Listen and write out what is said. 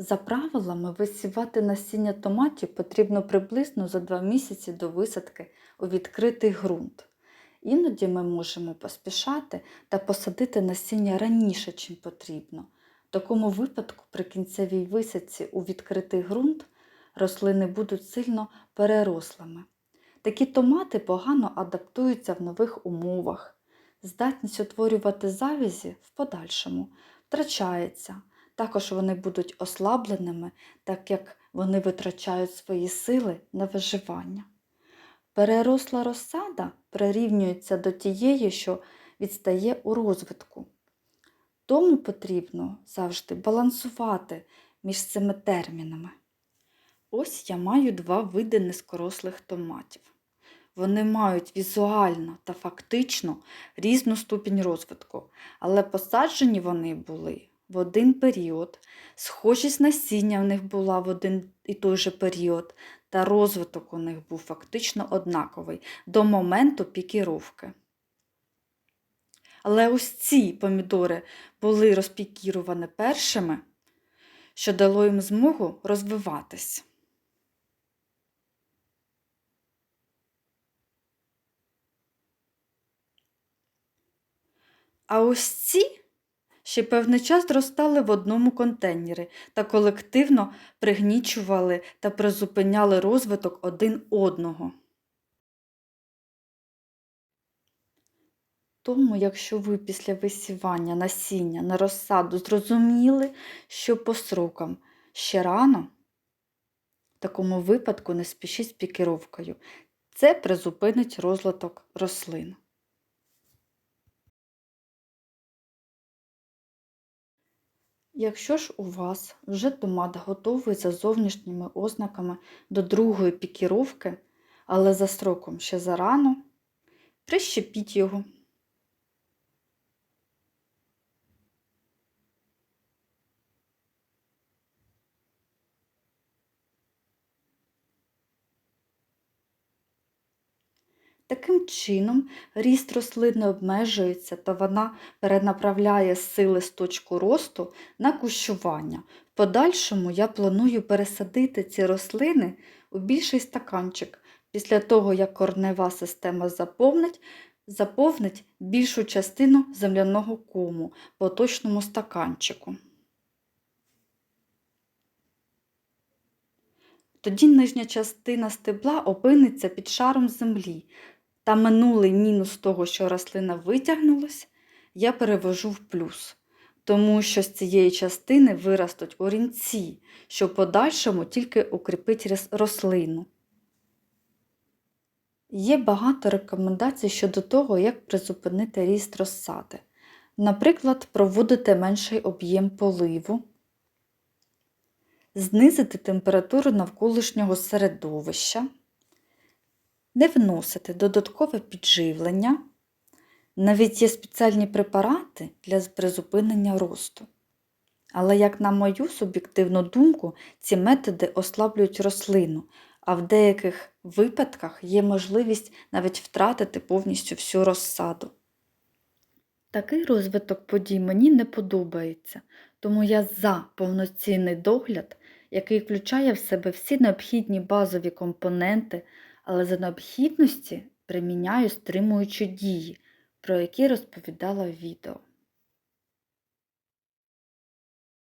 За правилами, висівати насіння томатів потрібно приблизно за 2 місяці до висадки у відкритий ґрунт. Іноді ми можемо поспішати та посадити насіння раніше, чим потрібно. В такому випадку при кінцевій висадці у відкритий ґрунт рослини будуть сильно перерослими. Такі томати погано адаптуються в нових умовах. Здатність утворювати завязі в подальшому втрачається. Також вони будуть ослабленими, так як вони витрачають свої сили на виживання. Переросла розсада прирівнюється до тієї, що відстає у розвитку. Тому потрібно завжди балансувати між цими термінами. Ось я маю два види низькорослих томатів. Вони мають візуально та фактично різну ступінь розвитку, але посаджені вони були в один період, схожість насіння в них була в один і той же період, та розвиток у них був фактично однаковий до моменту пікіровки. Але ось ці помідори були розпікіровані першими, що дало їм змогу розвиватись. А ось ці ще певний час зростали в одному контейнері та колективно пригнічували та призупиняли розвиток один одного. Тому, якщо ви після висівання насіння на розсаду зрозуміли, що по срокам ще рано, в такому випадку не спішіть з пікіровкою. Це призупинить розвиток рослин. Якщо ж у вас вже томат готовий за зовнішніми ознаками до другої пікіровки, але за строком ще зарано, прищепіть його. Таким чином, ріст рослини обмежується та вона перенаправляє сили з точку росту на кущування. В подальшому я планую пересадити ці рослини у більший стаканчик. Після того, як корнева система заповнить, заповнить більшу частину земляного кому в поточному стаканчику. Тоді нижня частина стебла опиниться під шаром землі. Та минулий мінус того, що рослина витягнулась, я перевожу в плюс, тому що з цієї частини виростуть орінці, що в подальшому тільки укріпить рослину. Є багато рекомендацій щодо того, як призупинити ріст розсади. Наприклад, проводити менший об'єм поливу, знизити температуру навколишнього середовища не вносити додаткове підживлення. Навіть є спеціальні препарати для призупинення росту. Але, як на мою суб'єктивну думку, ці методи ослаблюють рослину, а в деяких випадках є можливість навіть втратити повністю всю розсаду. Такий розвиток подій мені не подобається, тому я за повноцінний догляд, який включає в себе всі необхідні базові компоненти але за необхідності приміняю стримуючі дії, про які розповідала в відео.